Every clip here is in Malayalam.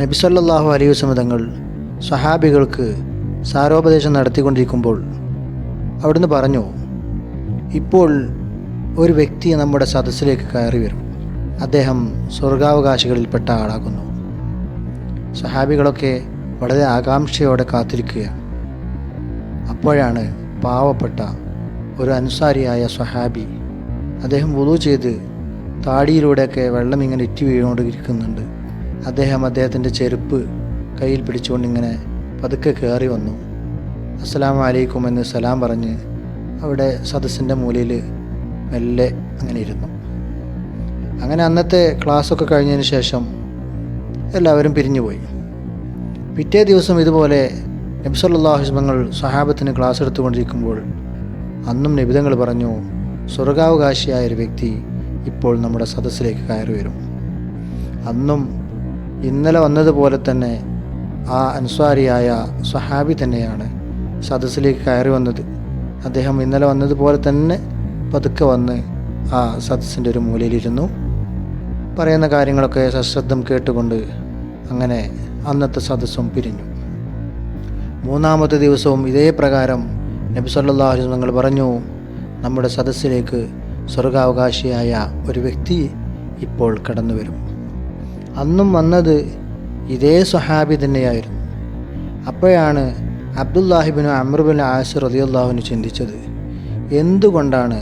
നബിസല്ലാഹു അലൈഹി വസല്ലം തങ്ങൾ സഹാബികൾക്ക് സാരോപദേശം നടത്തിക്കൊണ്ടിരിക്കുമ്പോൾ അവിടുന്ന് പറഞ്ഞു ഇപ്പോൾ ഒരു വ്യക്തി നമ്മുടെ സദസ്സിലേക്ക് കയറി വരും. അദ്ദേഹം സ്വർഗാവകാശികളിൽപ്പെട്ട ആളാകുന്നു. സഹാബികളൊക്കെ വളരെ ആകാംക്ഷയോടെ കാത്തിരിക്കുകയാണ്. അപ്പോഴാണ് പാവപ്പെട്ട ഒരു അനുസാരിയായ സഹാബി അദ്ദേഹം വുളു ചെയ്ത് താടിയിലൂടെയൊക്കെ വെള്ളം ഇങ്ങനെ ഇറ്റി വീണുകൊണ്ടിരിക്കുന്നുണ്ട്. അദ്ദേഹം അദ്ദേഹത്തിന്റെ ചെരുപ്പ് കയ്യിൽ പിടിച്ചുകൊണ്ട് ഇങ്ങനെ പതുക്കെ കയറി വന്നു. അസ്സലാം അലൈക്കും എന്ന് സലാം പറഞ്ഞ് അവിടെ സദസ്സിന്റെ മൂലയിൽ മെല്ലെ അങ്ങനെ ഇരുന്നു. അങ്ങനെ അന്നത്തെ ക്ലാസ്സൊക്കെ കഴിഞ്ഞതിന് ശേഷം എല്ലാവരും പിരിഞ്ഞുപോയി പിറ്റേ ദിവസം ഇതുപോലെ നബ്സല്ലാഹുസ്മങ്ങൾ സഹാബത്തിന് ക്ലാസ് എടുത്തുകൊണ്ടിരിക്കുമ്പോൾ അന്നും നിബിതങ്ങൾ പറഞ്ഞു സ്വർഗാവകാശിയായ ഒരു വ്യക്തി ഇപ്പോൾ നമ്മുടെ സദസ്സിലേക്ക് കയറി വരും. അന്നും ഇന്നലെ വന്നതുപോലെ തന്നെ ആ അൻസ്വാരിയായ സ്വഹാബി തന്നെയാണ് സദസ്സിലേക്ക് കയറി വന്നത്. അദ്ദേഹം ഇന്നലെ വന്നതുപോലെ തന്നെ പതുക്കെ വന്ന് ആ സദസ്സിന്റെ ഒരു മൂലയിലിരുന്നു. പറയുന്ന കാര്യങ്ങളൊക്കെ സശ്രദ്ധം കേട്ടുകൊണ്ട് അങ്ങനെ അന്നത്തെ സദസ്സും പിരിഞ്ഞു. മൂന്നാമത്തെ ദിവസവും ഇതേ പ്രകാരം നബി അലൈഹി തങ്ങൾ പറഞ്ഞു നമ്മുടെ സദസ്സിലേക്ക് സ്വർഗാവകാശിയായ ഒരു വ്യക്തി ഇപ്പോൾ കടന്നു വരും അന്നും വന്നത് ഇതേ സ്വഹാബി തന്നെയായിരുന്നു. അപ്പോഴാണ് അബ്ദുല്ലാഹിബിന് അമ്രുബിൻ ആസിർ റളിയല്ലാഹുവിന് ചിന്തിച്ചത് എന്തുകൊണ്ടാണ്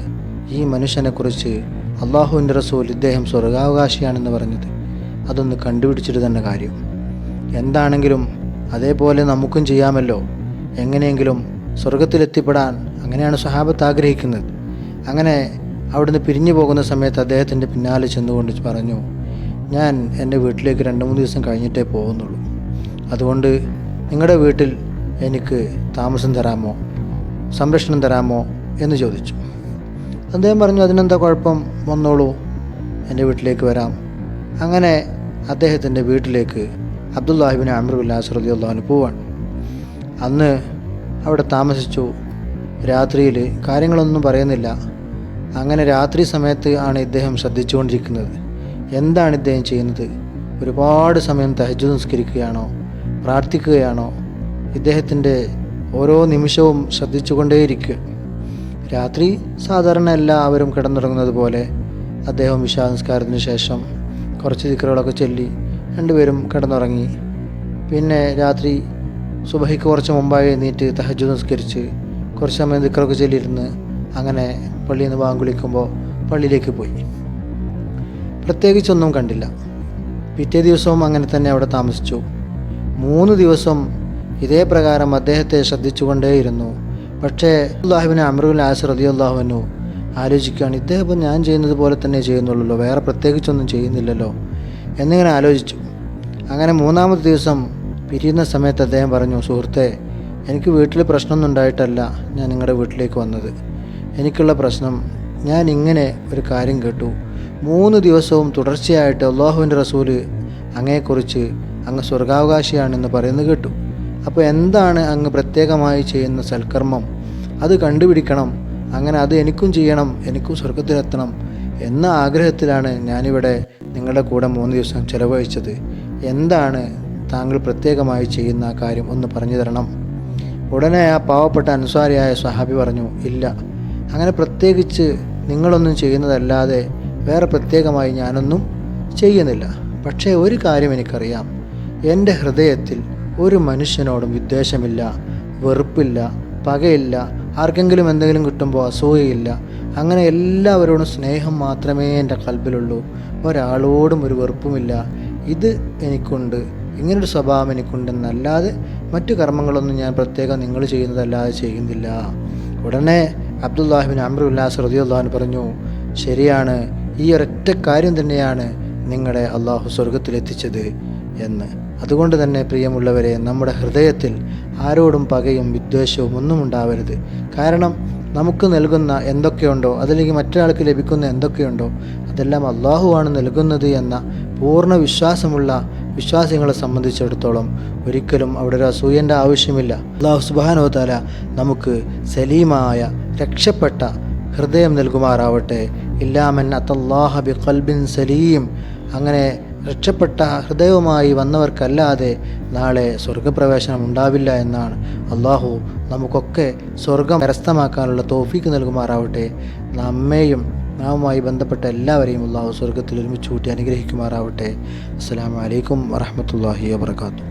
ഈ മനുഷ്യനെക്കുറിച്ച് അള്ളാഹുവിന്റെ റസൂൽ ഇദ്ദേഹം സ്വർഗാവകാശിയാണെന്ന് പറഞ്ഞത്? അതൊന്ന് കണ്ടുപിടിച്ചിട്ട് തന്നെ കാര്യം. എന്താണെങ്കിലും അതേപോലെ നമുക്കും ചെയ്യാമല്ലോ. എങ്ങനെയെങ്കിലും സ്വർഗത്തിലെത്തിപ്പെടാൻ അങ്ങനെയാണ് സഹാബത്ത് ആഗ്രഹിക്കുന്നത്. അങ്ങനെ അവിടുന്ന് പിരിഞ്ഞു പോകുന്ന സമയത്ത് അദ്ദേഹത്തിന്റെ പിന്നാലെ ചെന്നുകൊണ്ട് പറഞ്ഞു ഞാൻ എന്റെ വീട്ടിലേക്ക് രണ്ട് മൂന്ന് ദിവസം കഴിഞ്ഞിട്ടേ പോകുന്നുള്ളൂ. അതുകൊണ്ട് നിങ്ങളുടെ വീട്ടിൽ എനിക്ക് താമസം തരാമോ സംരക്ഷണം തരാമോ എന്ന് ചോദിച്ചു. അദ്ദേഹം പറഞ്ഞു അതിനെന്താ കുഴപ്പം? വന്നോളൂ എന്റെ വീട്ടിലേക്ക് വരാം. അങ്ങനെ അദ്ദേഹത്തിന്റെ വീട്ടിലേക്ക് അബ്ദുല്ലാഹിബിൻ അമറുല്ലാസ് റലി അള്ളാഹുന് പോവാണ്. അന്ന് അവിടെ താമസിച്ചു. രാത്രിയിൽ കാര്യങ്ങളൊന്നും പറയുന്നില്ല. അങ്ങനെ രാത്രി സമയത്ത് ആണ് ഇദ്ദേഹം ശ്രദ്ധിച്ചുകൊണ്ടിരിക്കുന്നത്. എന്താണ് ഇദ്ദേഹം ചെയ്യുന്നത്? ഒരുപാട് സമയം തഹജ് നിസ്കരിക്കുകയാണോ? പ്രാർത്ഥിക്കുകയാണോ? ഇദ്ദേഹത്തിന്റെ ഓരോ നിമിഷവും ശ്രദ്ധിച്ചുകൊണ്ടേയിരിക്കുക. രാത്രി സാധാരണ എല്ലാവരും കിടന്നുറങ്ങുന്നത് പോലെ അദ്ദേഹം വിശാനസ്കാരത്തിന് ശേഷം കുറച്ച് ദിക്കറുകളൊക്കെ ചൊല്ലി രണ്ടുപേരും കിടന്നുറങ്ങി. പിന്നെ രാത്രി സുബഹിക്ക് കുറച്ച് മുമ്പായി എണീറ്റ് തഹജു നിസ്കരിച്ച് കുറച്ച് സമയം ദിക്കറൊക്കെ ചൊല്ലിയിരുന്ന് അങ്ങനെ പള്ളിയിൽ നിന്ന് വാങ്കുളിക്കുമ്പോൾ പള്ളിയിലേക്ക് പോയി. പ്രത്യേകിച്ചൊന്നും കണ്ടില്ല. പിറ്റേ ദിവസവും അങ്ങനെ തന്നെ അവിടെ താമസിച്ചു. മൂന്ന് ദിവസം ഇതേ പ്രകാരം അദ്ദേഹത്തെ ശ്രദ്ധിച്ചുകൊണ്ടേയിരുന്നു. പക്ഷേ അള്ളാഹുവിന് അമറുൽ ആസ് റതി ആലോചിക്കുകയാണ് ഇദ്ദേഹം ഞാൻ ചെയ്യുന്നത് പോലെ തന്നെ ചെയ്യുന്നുള്ളൂ വേറെ പ്രത്യേകിച്ചൊന്നും ചെയ്യുന്നില്ലല്ലോ എന്നിങ്ങനെ ആലോചിച്ചു. അങ്ങനെ മൂന്നാമത്തെ ദിവസം പിരിയുന്ന സമയത്ത് അദ്ദേഹം പറഞ്ഞു സുഹൃത്തെ എനിക്ക് വീട്ടിൽ പ്രശ്നമൊന്നും ഉണ്ടായിട്ടല്ല ഞാൻ നിങ്ങളുടെ വീട്ടിലേക്ക് വന്നത്. എനിക്കുള്ള പ്രശ്നം ഞാൻ ഇങ്ങനെ ഒരു കാര്യം കേട്ടു. മൂന്ന് ദിവസവും തുടർച്ചയായിട്ട് അള്ളാഹുവിന്റെ റസൂൽ അങ്ങയെക്കുറിച്ച് അങ്ങ് സ്വർഗാവകാശിയാണെന്ന് പറയുന്നത് കേട്ടു. അപ്പോൾ എന്താണ് അങ്ങ് പ്രത്യേകമായി ചെയ്യുന്ന സൽക്കർമ്മം? അത് കണ്ടുപിടിക്കണം. അങ്ങനെ അത് എനിക്കും ചെയ്യണം എനിക്കും സ്വർഗത്തിലെത്തണം എന്ന ആഗ്രഹത്തിലാണ് ഞാനിവിടെ നിങ്ങളുടെ കൂടെ മൂന്ന് ദിവസം ചിലവഴിച്ചത്. എന്താണ് താങ്കൾ പ്രത്യേകമായി ചെയ്യുന്ന ആ കാര്യം ഒന്ന് പറഞ്ഞു തരണം. ഉടനെ ആ പാവപ്പെട്ട അനുസാരിയായ സഹാബി പറഞ്ഞു ഇല്ല. അങ്ങനെ പ്രത്യേകിച്ച് നിങ്ങളൊന്നും ചെയ്യുന്നതല്ലാതെ വേറെ പ്രത്യേകമായി ഞാനൊന്നും ചെയ്യുന്നില്ല. പക്ഷേ ഒരു കാര്യം എനിക്കറിയാം. എന്റെ ഹൃദയത്തിൽ ഒരു മനുഷ്യനോടും വിദ്വേഷമില്ല വെറുപ്പില്ല പകയില്ല ആർക്കെങ്കിലും എന്തെങ്കിലും കിട്ടുമ്പോൾ അസൂയയില്ല. അങ്ങനെ എല്ലാവരോടും സ്നേഹം മാത്രമേ എന്റെ കൽബിലുള്ളൂ ഒരാളോടും ഒരു വെറുപ്പുമില്ല. ഇത് എനിക്കുണ്ട്. ഇങ്ങനൊരു സ്വഭാവം എനിക്കുണ്ടെന്നല്ലാതെ മറ്റു കർമ്മങ്ങളൊന്നും ഞാൻ പ്രത്യേകം നിങ്ങൾ ചെയ്യുന്നതല്ലാതെ ചെയ്യുന്നില്ല. ഉടനെ അബ്ദുല്ലാഹിബിൻ അമ്രു ഉല്ലാസ് റതിയുള്ളഹാൻ പറഞ്ഞു ശരിയാണ്. ഈ ഒരൊറ്റ കാര്യം തന്നെയാണ് നിങ്ങളെ അള്ളാഹു സ്വർഗത്തിലെത്തിച്ചത് എന്ന്. അതുകൊണ്ട് തന്നെ പ്രിയമുള്ളവരെ നമ്മുടെ ഹൃദയത്തിൽ ആരോടും പകയും വിദ്വേഷവും ഒന്നും ഉണ്ടാവരുത്. കാരണം നമുക്ക് നൽകുന്ന എന്തൊക്കെയുണ്ടോ അതല്ലെങ്കിൽ മറ്റൊരാൾക്ക് ലഭിക്കുന്ന എന്തൊക്കെയുണ്ടോ അതെല്ലാം അള്ളാഹുവാണ് നൽകുന്നത് എന്ന പൂർണ വിശ്വാസമുള്ള വിശ്വാസികളെ സംബന്ധിച്ചിടത്തോളം ഒരിക്കലും അവിടെ ഒരു അസൂയന്റെ ആവശ്യമില്ല. അള്ളാഹു സുബാനോതാല നമുക്ക് സലീമായ രക്ഷപ്പെട്ട ഹൃദയം നൽകുമാറാവട്ടെ ഇല്ലാമൻ അത്തല്ലാഹ ബി കൽബിൻ സലീം. അങ്ങനെ രക്ഷപ്പെട്ട ഹൃദയവുമായി വന്നവർക്കല്ലാതെ നാളെ സ്വർഗപ്രവേശനം ഉണ്ടാവില്ല എന്നാണ്. അള്ളാഹു നമുക്കൊക്കെ സ്വർഗം കരസ്ഥമാക്കാനുള്ള തോഫിക്ക് നൽകുമാറാവട്ടെ. നമ്മെയും നാമുമായി ബന്ധപ്പെട്ട എല്ലാവരെയും അള്ളാഹു സ്വർഗത്തിൽ ഒരുമിച്ച് കൂട്ടി അനുഗ്രഹിക്കുമാറാവട്ടെ. അസ്സാം വലൈക്കും വറഹമത്തല്ലാഹി വാബർക്കാത്തു